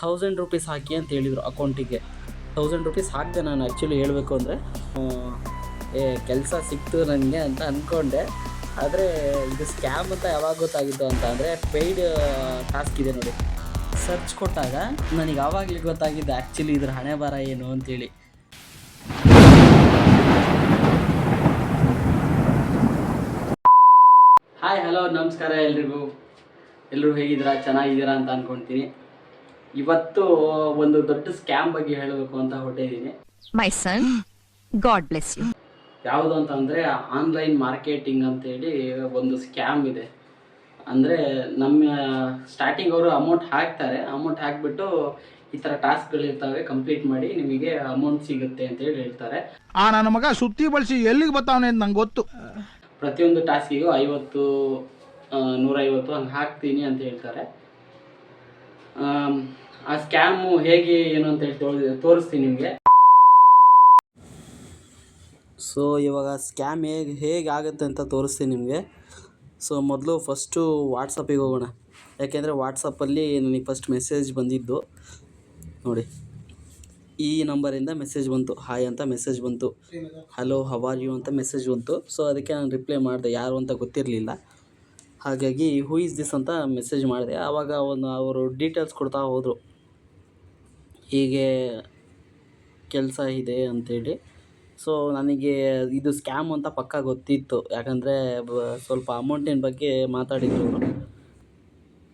Thousand rupees ಹಾಕಿ ಅಂತ ಹೇಳಿದರು ಅಕೌಂಟಿಗೆ ತೌಸಂಡ್ ರುಪೀಸ್ ಹಾಕಿದೆ ನಾನು ಆ್ಯಕ್ಚುಲಿ ಹೇಳಬೇಕು ಅಂದರೆ ಏ, ಕೆಲಸ ಸಿಕ್ತು ನನಗೆ ಅಂತ ಅಂದ್ಕೊಂಡೆ ಆದರೆ ಇದು ಸ್ಕ್ಯಾಮ್ ಅಂತ ಯಾವಾಗ ಗೊತ್ತಾಗಿತ್ತು ಅಂತ ಅಂದರೆ ಪೇಯ್ಡ್ ಟಾಸ್ಕ್ ಇದೆ ನೋಡಿ. ಸರ್ಚ್ ಕೊಟ್ಟಾಗ ನನಗೆ ಆವಾಗಲೇ ಗೊತ್ತಾಗಿದ್ದು ಆ್ಯಕ್ಚುಲಿ ಇದ್ರ ಹಣೆ ಬರ ಏನು ಅಂತೇಳಿ ಹಾಯ್ ಹಲೋ ನಮಸ್ಕಾರ ಎಲ್ರಿಗೂ. ಎಲ್ಲರೂ ಹೇಗಿದ್ದೀರಾ? ಚೆನ್ನಾಗಿದ್ದೀರಾ ಅಂತ ಅಂದ್ಕೊಳ್ತೀನಿ ಇವತ್ತು ಒಂದು ದೊಡ್ಡ ಸ್ಕ್ಯಾಮ್ ಬಗ್ಗೆ ಹೇಳಬೇಕು ಅಂತ ಹೊರಟಿದ್ದೀನಿ. My son God bless you ಯಾವುದು ಅಂತ ಅಂದರೆ ಆನ್ಲೈನ್ ಮಾರ್ಕೆಟಿಂಗ್ ಅಂತೇಳಿ ಒಂದು ಸ್ಕ್ಯಾಮ್ ಇದೆ. ಅಂದರೆ ನಮ್ಮ ಸ್ಟಾರ್ಟಿಂಗ್ ಅವರು ಅಮೌಂಟ್ ಹಾಕ್ತಾರೆ. ಅಮೌಂಟ್ ಹಾಕಿಬಿಟ್ಟು ಈ ಥರ ಟಾಸ್ಕ್ಗಳಿರ್ತವೆ ಕಂಪ್ಲೀಟ್ ಮಾಡಿ ನಿಮಗೆ ಅಮೌಂಟ್ ಸಿಗುತ್ತೆ ಅಂತೇಳಿ ಹೇಳ್ತಾರೆ. ಆ ನನ್ನ ಮಗ ಸುತ್ತಿ ಬಳಸಿ ಎಲ್ಲಿಗೆ ಬರ್ತಾವನೆ ಅಂತ ನಂಗೆ ಗೊತ್ತು. ಪ್ರತಿಯೊಂದು ಟಾಸ್ಕಿಗೂ ಐವತ್ತು ಆ, ನೂರೈವತ್ತು ಹಂಗೆ ಹಾಕ್ತೀನಿ ಅಂತ ಹೇಳ್ತಾರೆ. ಆ ಸ್ಕ್ಯಾಮು ಹೇಗೆ ಏನು ಅಂತ ಹೇಳಿ ತೋರ್- ತೋರಿಸ್ತೀನಿ ನಿಮಗೆ. ಸೊ, ಇವಾಗ ಸ್ಕ್ಯಾಮ್ ಹೇಗೆ ಹೇಗೆ ಆಗುತ್ತೆ ಅಂತ ತೋರಿಸ್ತೀನಿ ನಿಮಗೆ. ಸೊ, ಮೊದಲು ಫಸ್ಟು ವಾಟ್ಸಪ್ಪಿಗೆ ಹೋಗೋಣ. ಯಾಕೆಂದರೆ ವಾಟ್ಸಪ್ಪಲ್ಲಿ ನನಗೆ ಫಸ್ಟ್ ಮೆಸೇಜ್ ಬಂದಿದ್ದು. ನೋಡಿ. ಈ ನಂಬರಿಂದ ಮೆಸೇಜ್ ಬಂತು. ಹಾಯ್ ಅಂತ ಮೆಸೇಜ್ ಬಂತು. ಹಲೋ ಹವಾರ್ ಯು ಅಂತ ಮೆಸೇಜ್ ಬಂತು. ಸೊ, ಅದಕ್ಕೆ ನಾನು ರಿಪ್ಲೈ ಮಾಡಿದೆ. ಯಾರು ಅಂತ ಗೊತ್ತಿರಲಿಲ್ಲ. ಹಾಗಾಗಿ ಹೂ ಇಸ್ ದಿಸ್ ಅಂತ ಮೆಸೇಜ್ ಮಾಡಿದೆ. ಆವಾಗ ಒಂದು ಅವರು ಡೀಟೇಲ್ಸ್ ಕೊಡ್ತಾ ಹೋದರು. ಹೀಗೆ ಕೆಲಸ ಇದೆ ಅಂಥೇಳಿ ಸೊ ನನಗೆ ಇದು ಸ್ಕ್ಯಾಮ್ ಅಂತ ಪಕ್ಕ ಗೊತ್ತಿತ್ತು. ಯಾಕಂದರೆ ಸ್ವಲ್ಪ ಅಮೌಂಟಿನ ಬಗ್ಗೆ ಮಾತಾಡಿದ್ರು ಅದಕ್ಕೆ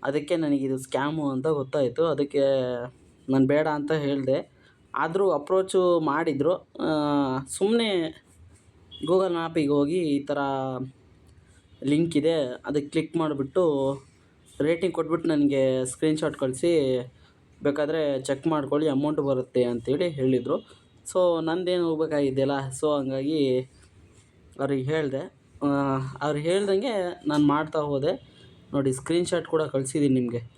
ಅದಕ್ಕೆ ನನಗಿದು ಸ್ಕ್ಯಾಮು ಅಂತ ಗೊತ್ತಾಯಿತು. ಅದಕ್ಕೆ ನಾನು ಬೇಡ ಅಂತ ಹೇಳಿದೆ. ಆದರೂ ಅಪ್ರೋಚು ಮಾಡಿದರು. ಸುಮ್ಮನೆ ಗೂಗಲ್ ಮ್ಯಾಪಿಗೆ ಹೋಗಿ ಈ ಥರ ಲಿಂಕ್ ಇದೆ, ಅದಕ್ಕೆ ಕ್ಲಿಕ್ ಮಾಡಿಬಿಟ್ಟು ರೇಟಿಂಗ್ ಕೊಟ್ಬಿಟ್ಟು ನನಗೆ ಸ್ಕ್ರೀನ್ಶಾಟ್ ಕಳಿಸಿ. ಬೇಕಾದರೆ ಚೆಕ್ ಮಾಡ್ಕೊಳ್ಳಿ ಅಮೌಂಟ್ ಬರುತ್ತೆ ಅಂತೇಳಿ ಹೇಳಿದರು. ಸೊ, ನಂದೇನು ಹೋಗ್ಬೇಕಾಗಿದ್ದಿಲ್ಲ ಸೊ, ಹಂಗಾಗಿ ಅವ್ರಿಗೆ ಹೇಳಿದೆ. ಅವ್ರು ಹೇಳ್ದಂಗೆ ನಾನು ಮಾಡ್ತಾ ಹೋದೆ. ನೋಡಿ, ಸ್ಕ್ರೀನ್ಶಾಟ್ ಕೂಡ ಕಳಿಸಿದ್ದೀನಿ ನಿಮಗೆ.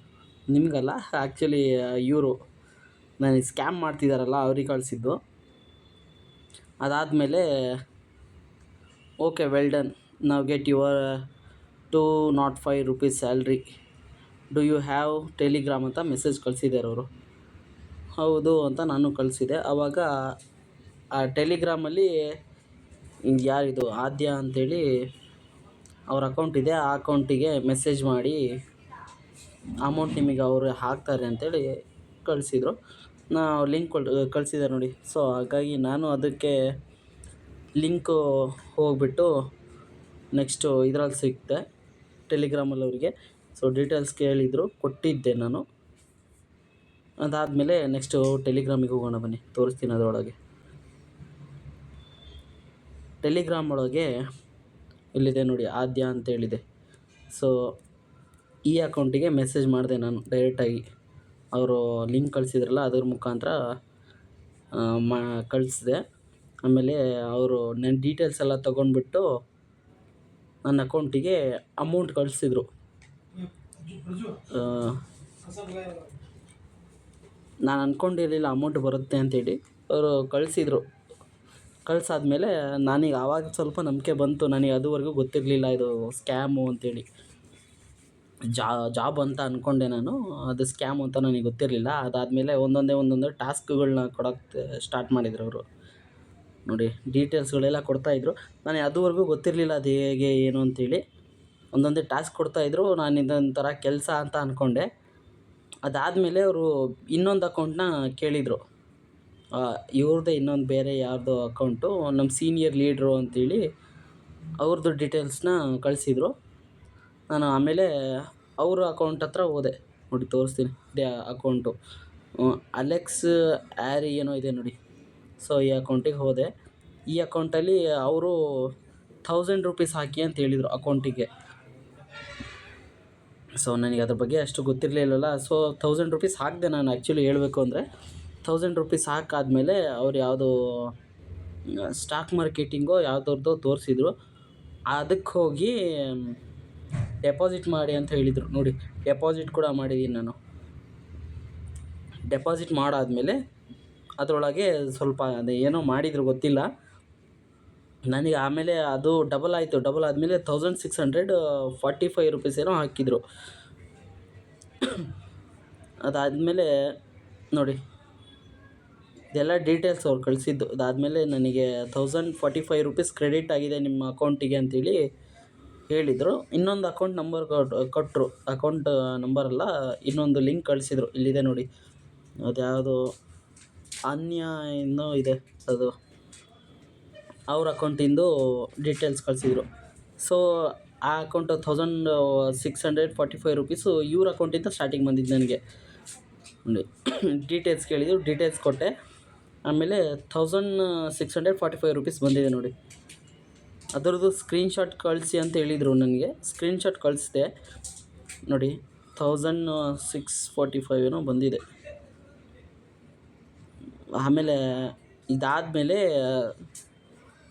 ನಿಮಗಲ್ಲ? ಆ್ಯಕ್ಚುಲಿ ಇವರು ನನಗೆ ಸ್ಕ್ಯಾಮ್ ಮಾಡ್ತಿದ್ದಾರಲ್ಲ ಅವ್ರಿಗೆ ಕಳಿಸಿದ್ದು. ಅದಾದಮೇಲೆ, okay, well done. Your two nought five rupees salary do you have Telegram ಅಂತ ಮೆಸೇಜ್ ಕಳಿಸಿದ್ದಾರೆ ಅವರು? ಹೌದು ಅಂತ ನಾನು ಕಳಿಸಿದೆ. ಆವಾಗ ಆ ಟೆಲಿಗ್ರಾಮಲ್ಲಿ ಯಾರಿದು, ಆದ್ಯ ಅಂಥೇಳಿ ಅವ್ರ ಅಕೌಂಟ್ ಇದೆ. ಆ ಅಕೌಂಟಿಗೆ ಮೆಸೇಜ್ ಮಾಡಿ ಅಮೌಂಟ್ ನಿಮಗೆ ಅವರು ಹಾಕ್ತಾರೆ ಅಂತೇಳಿ ಕಳಿಸಿದ್ರು. ನಾ ಲಿಂಕ್ ಕಳಿಸಿದ್ದಾರೆ ನೋಡಿ. ಸೊ ಹಾಗಾಗಿ ನಾನು ಅದಕ್ಕೆ ಲಿಂಕು ಹೋಗ್ಬಿಟ್ಟು ನೆಕ್ಸ್ಟು ಇದ್ರಲ್ಲಿ ಸಿಕ್ತೆ ಟೆಲಿಗ್ರಾಮಲ್ಲಿ ಅವರಿಗೆ. ಸೊ ಡೀಟೇಲ್ಸ್ ಕೇಳಿದರು, ಕೊಟ್ಟಿದ್ದೆ ನಾನು. ಅದಾದಮೇಲೆ ನೆಕ್ಸ್ಟು ಟೆಲಿಗ್ರಾಮಿಗೆ ಹೋಗೋಣ ಬನ್ನಿ, ತೋರಿಸ್ತೀನಿ ಅದರೊಳಗೆ. ಟೆಲಿಗ್ರಾಮ್ ಒಳಗೆ ಇಲ್ಲಿದೆ ನೋಡಿ, ಆದ್ಯ ಅಂತೇಳಿದೆ ಸೊ ಈ ಅಕೌಂಟಿಗೆ ಮೆಸೇಜ್ ಮಾಡಿದೆ ನಾನು ಡೈರೆಕ್ಟಾಗಿ ಅವರು ಲಿಂಕ್ ಕಳಿಸಿದ್ರಲ್ಲ, ಅದ್ರ ಮುಖಾಂತರ ಮಾ, ಕಳಿಸಿದೆ. ಆಮೇಲೆ ಅವರು ನನ್ನ ಡೀಟೇಲ್ಸ್ ಎಲ್ಲ ತೊಗೊಂಡ್ಬಿಟ್ಟು ನನ್ನ ಅಕೌಂಟಿಗೆ ಅಮೌಂಟ್ ಕಳಿಸಿದ್ರು. ನಾನು ಅಂದ್ಕೊಂಡಿರಲಿಲ್ಲ ಅಮೌಂಟ್ ಬರುತ್ತೆ ಅಂತೇಳಿ. ಅವರು ಕಳಿಸಿದ್ರು. ಕಳ್ಸಾದ್ಮೇಲೆ ನನಗೆ ಆವಾಗ ಸ್ವಲ್ಪ ನಂಬಿಕೆ ಬಂತು. ನನಗೆ ಅದುವರೆಗೂ ಗೊತ್ತಿರಲಿಲ್ಲ ಇದು ಸ್ಕ್ಯಾಮು ಅಂತೇಳಿ. ಜಾ, ಜಾಬ್ ಅಂತ ಅಂದ್ಕೊಂಡೆ ನಾನು. ಅದು ಸ್ಕ್ಯಾಮ್ ಅಂತ ನನಗೆ ಗೊತ್ತಿರಲಿಲ್ಲ. ಅದಾದಮೇಲೆ ಒಂದೊಂದೇ ಒಂದೊಂದೇ ಟಾಸ್ಕ್ಗಳನ್ನ ಕೊಡೋಕ್ಕೆ ಸ್ಟಾರ್ಟ್ ಮಾಡಿದ್ರು ಅವರು. ನೋಡಿ ಡೀಟೇಲ್ಸ್ಗಳೆಲ್ಲ ಕೊಡ್ತಾಯಿದ್ರು ನಾನು ಅದುವರೆಗೂ ಗೊತ್ತಿರಲಿಲ್ಲ ಅದು ಹೇಗೆ, ಏನು ಅಂತೇಳಿ. ಒಂದೊಂದೇ ಟಾಸ್ಕ್ ಕೊಡ್ತಾಯಿದ್ರು ನಾನು ಇದೊಂಥರ ಕೆಲಸ ಅಂತ ಅಂದ್ಕೊಂಡೆ ಅದಾದಮೇಲೆ ಅವರು ಇನ್ನೊಂದು ಅಕೌಂಟ್ನ ಕೇಳಿದರು. ಇವ್ರದ್ದೇ ಇನ್ನೊಂದು ಬೇರೆ ಯಾರದೋ ಅಕೌಂಟು, ನಮ್ಮ ಸೀನಿಯರ್ ಲೀಡ್ರು ಅಂತೇಳಿ ಅವ್ರದ್ದು ಡೀಟೇಲ್ಸ್ನ ಕಳಿಸಿದ್ರು. ನಾನು ಆಮೇಲೆ ಅವ್ರ ಅಕೌಂಟ್ ಹತ್ರ ಹೋದೆ. ನೋಡಿ ತೋರಿಸ್ತೀನಿ. ಇದೇ ಅಕೌಂಟು. ಅಲೆಕ್ಸ್ ಆ್ಯರಿ ಏನೋ ಇದೆ ನೋಡಿ. ಸೊ ಈ ಅಕೌಂಟಿಗೆ ಹೋದೆ. ಈ ಅಕೌಂಟಲ್ಲಿ ಅವರು ಥೌಸಂಡ್ ರುಪೀಸ್ ಹಾಕಿ ಅಂತ ಹೇಳಿದರು ಅಕೌಂಟಿಗೆ ಸೊ ನನಗೆ ಅದ್ರ ಬಗ್ಗೆ ಅಷ್ಟು ಗೊತ್ತಿರಲಿಲ್ಲಲ್ಲ ಸೊ ಥೌಸಂಡ್ ರುಪೀಸ್ ಹಾಕಿದೆ ನಾನು ಆ್ಯಕ್ಚುಲಿ ಹೇಳಬೇಕು ಅಂದರೆ ಥೌಸಂಡ್ ರುಪೀಸ್ ಹಾಕಾದಮೇಲೆ ಅವ್ರು ಯಾವುದೋ ಸ್ಟಾಕ್ ಮಾರ್ಕೆಟಿಂಗೋ ಯಾವುದ್ರದ್ದೋ ತೋರಿಸಿದ್ರು. ಅದಕ್ಕೆ ಹೋಗಿ ಡೆಪಾಸಿಟ್ ಮಾಡಿ ಅಂತ ಹೇಳಿದರು. ನೋಡಿ ಡೆಪಾಸಿಟ್ ಕೂಡ ಮಾಡಿದ್ದೀನಿ ನಾನು. ಡೆಪಾಸಿಟ್ ಮಾಡಾದಮೇಲೆ ಅದರೊಳಗೆ ಸ್ವಲ್ಪ ಅದು ಏನೋ ಮಾಡಿದ್ರು ಗೊತ್ತಿಲ್ಲ. ನನಗೆ ಆಮೇಲೆ ಅದು ಡಬಲ್ ಆಯಿತು. ಡಬಲ್ ಆದಮೇಲೆ thousand six hundred forty five rupees ಏನೋ ಹಾಕಿದರು. ಅದಾದಮೇಲೆ ನೋಡಿ, ಇದೆಲ್ಲ ಡೀಟೇಲ್ಸ್ ಅವ್ರು ಕಳಿಸಿದ್ದು. ಅದಾದಮೇಲೆ ನನಗೆ thousand forty five rupees credit ಆಗಿದೆ ನಿಮ್ಮ ಅಕೌಂಟಿಗೆ ಅಂತೇಳಿ ಹೇಳಿದರು. ಇನ್ನೊಂದು ಅಕೌಂಟ್ ನಂಬರ್ ಕೊಟ್ಟರು ಅಕೌಂಟ್ ನಂಬರ್ ಅಲ್ಲ, ಇನ್ನೊಂದು ಲಿಂಕ್ ಕಳಿಸಿದ್ರು. ಇಲ್ಲಿದೆ ನೋಡಿ. ಅದ್ಯಾವುದು ಅನ್ಯ ಏನೋ ಇದೆ ಅದು. ಅವ್ರ ಅಕೌಂಟಿಂದು ಡೀಟೇಲ್ಸ್ ಕಳಿಸಿದ್ರು. ಸೊ ಆ account thousand six hundred forty five rupees ಇವ್ರ ಅಕೌಂಟಿಂದ ಸ್ಟಾರ್ಟಿಂಗ್ ಬಂದಿದ್ದು ನನಗೆ. ನೋಡಿ ಡೀಟೇಲ್ಸ್ ಕೇಳಿದ್ರು ಡೀಟೇಲ್ಸ್ ಕೊಟ್ಟೆ. ಆಮೇಲೆ thousand six hundred forty five rupees ಬಂದಿದೆ ನೋಡಿ. ಅದರದ್ದು ಸ್ಕ್ರೀನ್ಶಾಟ್ ಕಳಿಸಿ ಅಂತ ಹೇಳಿದರು ನನಗೆ. ಸ್ಕ್ರೀನ್ಶಾಟ್ ಕಳಿಸಿದೆ. ನೋಡಿ ಥೌಸಂಡ್ ಸಿಕ್ಸ್ ಫಾರ್ಟಿ ಫೈವ್ ಏನೋ ಬಂದಿದೆ. ಆಮೇಲೆ ಇದಾದಮೇಲೆ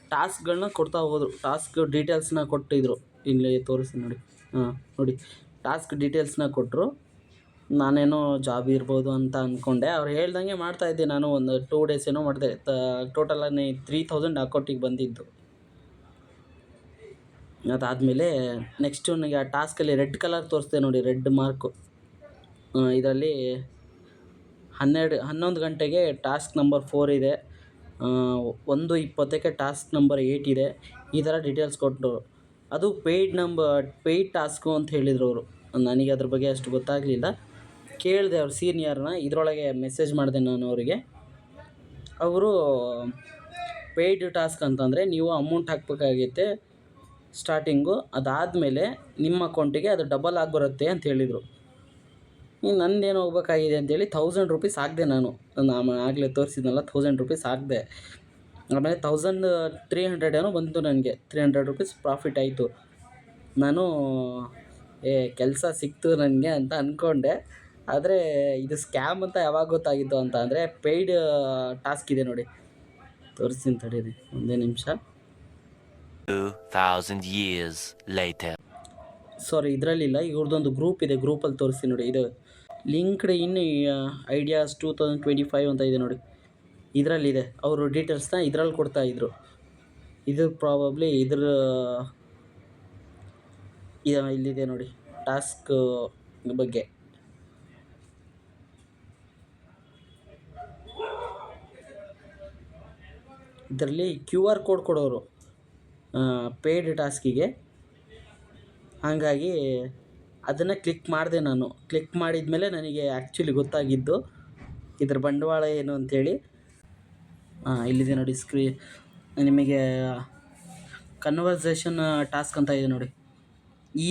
ಟಾಸ್ಕ್ಗಳನ್ನ ಕೊಡ್ತಾ ಹೋದರು. ಟಾಸ್ಕ್ ಡೀಟೇಲ್ಸ್ನ ಕೊಟ್ಟಿದ್ರು. ಇಲ್ಲಿ ತೋರಿಸಿ ನೋಡಿ. ಹಾಂ, ನೋಡಿ. ಟಾಸ್ಕ್ ಡೀಟೇಲ್ಸ್ನ ಕೊಟ್ಟರು ನಾನೇನೋ ಜಾಬ್ ಇರ್ಬೋದು ಅಂತ ಅಂದ್ಕೊಂಡೆ ಅವ್ರು ಹೇಳ್ದಂಗೆ ಮಾಡ್ತಾಯಿದ್ದೆ ನಾನು ಒಂದು ಟೂ ಡೇಸ್ ಏನೋ ಮಾಡಿದೆ. ಟೋಟಲಾಗಿ ತ್ರೀ ತೌಸಂಡ್ ಅಕೌಂಟಿಗೆ ಬಂದಿದ್ದು. ಅದಾದಮೇಲೆ ನೆಕ್ಸ್ಟು ನನಗೆ ಆ ಟಾಸ್ಕಲ್ಲಿ ರೆಡ್ ಕಲರ್ ತೋರಿಸ್ದೆ ನೋಡಿ. Red mark. ಇದರಲ್ಲಿ ಹನ್ನೆರಡು, ಹನ್ನೊಂದು ಗಂಟೆಗೆ ಟಾಸ್ಕ್ ನಂಬರ್ ಫೋರ್ ಇದೆ. ಒಂದು ಇಪ್ಪತ್ತಕ್ಕೆ ಟಾಸ್ಕ್ ನಂಬರ್ ಏಯ್ಟ್ ಇದೆ. ಈ ಥರ ಡೀಟೇಲ್ಸ್ ಕೊಟ್ಟರು. ಅದು ಪೇಯ್ಡ್ ನಂಬರ್, ಪೇಯ್ಡ್ ಟಾಸ್ಕು ಅಂತ ಹೇಳಿದರು ಅವರು. ನನಗೆ ಅದ್ರ ಬಗ್ಗೆ ಅಷ್ಟು ಗೊತ್ತಾಗಲಿಲ್ಲ. ಕೇಳಿದೆ ಅವ್ರ ಸೀನಿಯರ್ನ. ಇದರೊಳಗೆ ಮೆಸೇಜ್ ಮಾಡಿದೆ ನಾನು ಅವರಿಗೆ. ಅವರು, ಪೇಯ್ಡ್ ಟಾಸ್ಕ್ ಅಂತಂದರೆ ನೀವು ಅಮೌಂಟ್ ಹಾಕಬೇಕಾಗೈತೆ ಸ್ಟಾರ್ಟಿಂಗು. ಅದಾದಮೇಲೆ ನಿಮ್ಮ ಅಕೌಂಟಿಗೆ ಅದು ಡಬಲ್ ಆಗಿ ಬರುತ್ತೆ ಅಂತ ಹೇಳಿದರು. ಇನ್ನು ನಂದೇನು ಹೋಗ್ಬೇಕಾಗಿದೆ ಅಂತೇಳಿ ಥೌಸಂಡ್ ರುಪೀಸ್ ಹಾಕಿದೆ ನಾನು. ನಾನು ಆಗಲೇ ತೋರಿಸಿದ್ನಲ್ಲ ಥೌಸಂಡ್ ರುಪೀಸ್ ಹಾಕಿದೆ. ಆಮೇಲೆ ಥೌಸಂಡ್ ತ್ರೀ ಹಂಡ್ರೆಡ್ ಏನೋ ಬಂತು ನನಗೆ. ತ್ರೀ ಹಂಡ್ರೆಡ್ ರುಪೀಸ್ ಪ್ರಾಫಿಟ್ ಆಯಿತು. ನಾನು ಏ ಕೆಲಸ ಸಿಕ್ತು ನನಗೆ ಅಂತ ಅಂದ್ಕೊಂಡೆ ಆದರೆ ಇದು ಸ್ಕ್ಯಾಮ್ ಅಂತ ಯಾವಾಗ ಗೊತ್ತಾಗಿತ್ತು ಅಂತ ಅಂದರೆ ಪೇಯ್ಡ್ ಟಾಸ್ಕ್ ಇದೆ ನೋಡಿ. ತೋರಿಸ್ತೀನಿ ತಡೀರಿ ಒಂದೇ ನಿಮಿಷ. 2000 years later. ಸಾರಿ ಇದರಲ್ಲಿಲ್ಲ ಇವ್ರದ್ದೊಂದು ಗ್ರೂಪ್ ಇದೆ ಗ್ರೂಪಲ್ಲಿ ತೋರಿಸ್ತೀನಿ ನೋಡಿ ಇದು. LinkedIn ideas two thousand twenty five ಅಂತ ಇದೆ ನೋಡಿ. ಇದರಲ್ಲಿದೆ. ಅವರು ಡೀಟೇಲ್ಸ್ನ ಇದರಲ್ಲಿ ಕೊಡ್ತಾ ಇದ್ರು. ಇದು ಪ್ರಾಬಬ್ಲಿ ಇದ್ರ ಇದು ಇಲ್ಲಿದೆ ನೋಡಿ. ಟಾಸ್ಕ್ ಬಗ್ಗೆ. ಇದರಲ್ಲಿ ಕ್ಯೂ ಆರ್ ಕೋಡ್ ಕೊಡೋರು ಪೇಯ್ಡ್ ಟಾಸ್ಕಿಗೆ ಹಾಗಾಗಿ ಅದನ್ನು ಕ್ಲಿಕ್ ಮಾಡಿದೆ ನಾನು. ಕ್ಲಿಕ್ ಮಾಡಿದ ಮೇಲೆ ನನಗೆ ಆ್ಯಕ್ಚುಲಿ ಗೊತ್ತಾಗಿದ್ದು ಇದ್ರ ಬಂಡವಾಳ ಏನು ಅಂಥೇಳಿ ಇಲ್ಲಿದೆ ನೋಡಿ ಸ್ಕ್ರೀ ನಿಮಗೆ ಕನ್ವರ್ಸೇಷನ್ ಟಾಸ್ಕ್ ಅಂತ ಇದೆ ನೋಡಿ.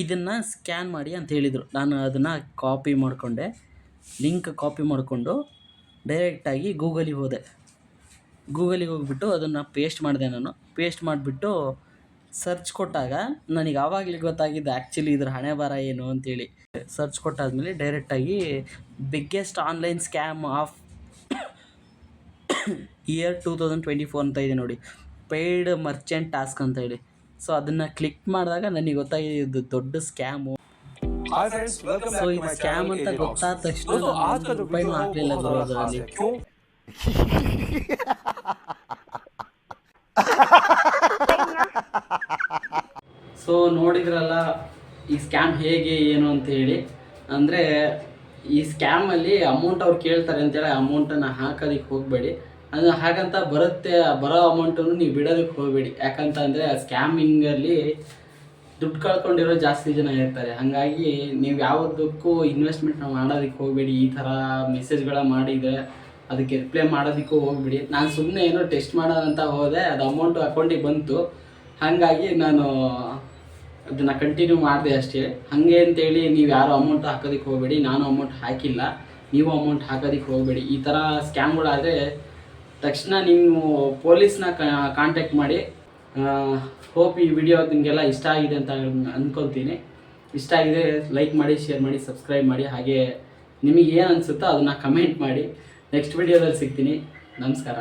ಇದನ್ನು ಸ್ಕ್ಯಾನ್ ಮಾಡಿ ಅಂತ ಹೇಳಿದರು. ನಾನು ಅದನ್ನು ಕಾಪಿ ಮಾಡಿಕೊಂಡೆ. ಲಿಂಕ್ ಕಾಪಿ ಮಾಡಿಕೊಂಡು ಡೈರೆಕ್ಟಾಗಿ ಗೂಗಲಿಗೆ ಹೋದೆ. ಗೂಗಲಿಗೆ ಹೋಗ್ಬಿಟ್ಟು ಅದನ್ನು ಪೇಸ್ಟ್ ಮಾಡಿದೆ ನಾನು. ಪೇಸ್ಟ್ ಮಾಡಿಬಿಟ್ಟು ಸರ್ಚ್ ಕೊಟ್ಟಾಗ ನನಗೆ ಆವಾಗಲೇ ಗೊತ್ತಾಗಿದೆ ಆ್ಯಕ್ಚುಲಿ ಇದ್ರ ಹಣೆ ಬರ ಏನು ಅಂತೇಳಿ. ಸರ್ಚ್ ಕೊಟ್ಟಾದಮೇಲೆ ಡೈರೆಕ್ಟಾಗಿ biggest online scam of year two thousand twenty four ಅಂತ ಇದೆ ನೋಡಿ. ಪೇಯ್ಡ್ ಮರ್ಚೆಂಟ್ ಟಾಸ್ಕ್ ಅಂತ ಹೇಳಿ. ಸೊ ಅದನ್ನು ಕ್ಲಿಕ್ ಮಾಡಿದಾಗ ನನಗೆ ಗೊತ್ತಾಗಿದೆ ಇದು ದೊಡ್ಡ ಸ್ಕ್ಯಾಮು ಸೊ ಇದು ಸ್ಕ್ಯಾಮ್ ಅಂತ ಗೊತ್ತಾದ ತಕ್ಷಣ ರೂಪಾಯಿನೂ ಅದರಲ್ಲಿ. ಸೊ ನೋಡಿದ್ರಲ್ಲ, ಈ ಸ್ಕ್ಯಾಮ್ ಹೇಗೆ, ಏನು ಅಂತ ಹೇಳಿ. ಅಂದರೆ, ಈ ಸ್ಕ್ಯಾಮಲ್ಲಿ ಅಮೌಂಟ್ ಅವ್ರು ಕೇಳ್ತಾರೆ ಅಂತೇಳಿ ಅಮೌಂಟನ್ನು ಹಾಕೋದಕ್ಕೆ ಹೋಗಬೇಡಿ. ಅದು ಹಾಗಂತ ಬರುತ್ತೆ, ಬರೋ ಅಮೌಂಟನ್ನು ನೀವು ಬಿಡೋದಕ್ಕೆ ಹೋಗಬೇಡಿ. ಯಾಕಂತ ಅಂದರೆ, ಆ ಸ್ಕ್ಯಾಮಿಂಗಲ್ಲಿ ದುಡ್ಡು ಕಳ್ಕೊಂಡಿರೋ ಜಾಸ್ತಿ ಜನ ಇರ್ತಾರೆ. ಹಾಗಾಗಿ ನೀವು ಯಾವುದಕ್ಕೂ ಇನ್ವೆಸ್ಟ್ಮೆಂಟ್ ಮಾಡೋದಕ್ಕೆ ಹೋಗಬೇಡಿ. ಈ ಥರ ಮೆಸೇಜ್ಗಳ ಮಾಡಿದರೆ ಅದಕ್ಕೆ ರಿಪ್ಲೈ ಮಾಡೋದಕ್ಕೂ ಹೋಗ್ಬೇಡಿ. ನಾನು ಸುಮ್ಮನೆ ಏನೋ ಟೆಸ್ಟ್ ಮಾಡೋದಂತ ಹೋದೆ, ಅದು ಅಮೌಂಟು ಅಕೌಂಟಿಗೆ ಬಂತು. ಹಾಗಾಗಿ ನಾನು ಅದನ್ನು ಕಂಟಿನ್ಯೂ ಮಾಡಿದೆ ಅಷ್ಟೇ. ಹಾಗೆ ಅಂತೇಳಿ ನೀವು ಯಾರು ಅಮೌಂಟ್ ಹಾಕೋದಕ್ಕೆ ಹೋಗಬೇಡಿ, ನಾನು ಅಮೌಂಟ್ ಹಾಕಿಲ್ಲ. ನೀವು ಅಮೌಂಟ್ ಹಾಕೋದಕ್ಕೆ ಹೋಗಬೇಡಿ. ಈ ಥರ ಸ್ಕ್ಯಾಮ್ಗಳಾದರೆ ತಕ್ಷಣ ನೀವು ಪೊಲೀಸ್ನ ಕಾಂಟ್ಯಾಕ್ಟ್ ಮಾಡಿ ಹೋಪ್ ಈ ವಿಡಿಯೋ ನಿಮಗೆಲ್ಲ ಇಷ್ಟ ಆಗಿದೆ ಅಂತ ಅಂದ್ಕೊತೀನಿ ಇಷ್ಟ ಆಗಿದೆ ಲೈಕ್ ಮಾಡಿ ಶೇರ್ ಮಾಡಿ ಸಬ್ಸ್ಕ್ರೈಬ್ ಮಾಡಿ. ಹಾಗೆ ನಿಮಗೆ ಏನು ಅನಿಸುತ್ತೋ ಅದನ್ನು ಕಮೆಂಟ್ ಮಾಡಿ. ನೆಕ್ಸ್ಟ್ ವಿಡಿಯೋದಲ್ಲಿ ಸಿಗ್ತೀನಿ. ನಮಸ್ಕಾರ.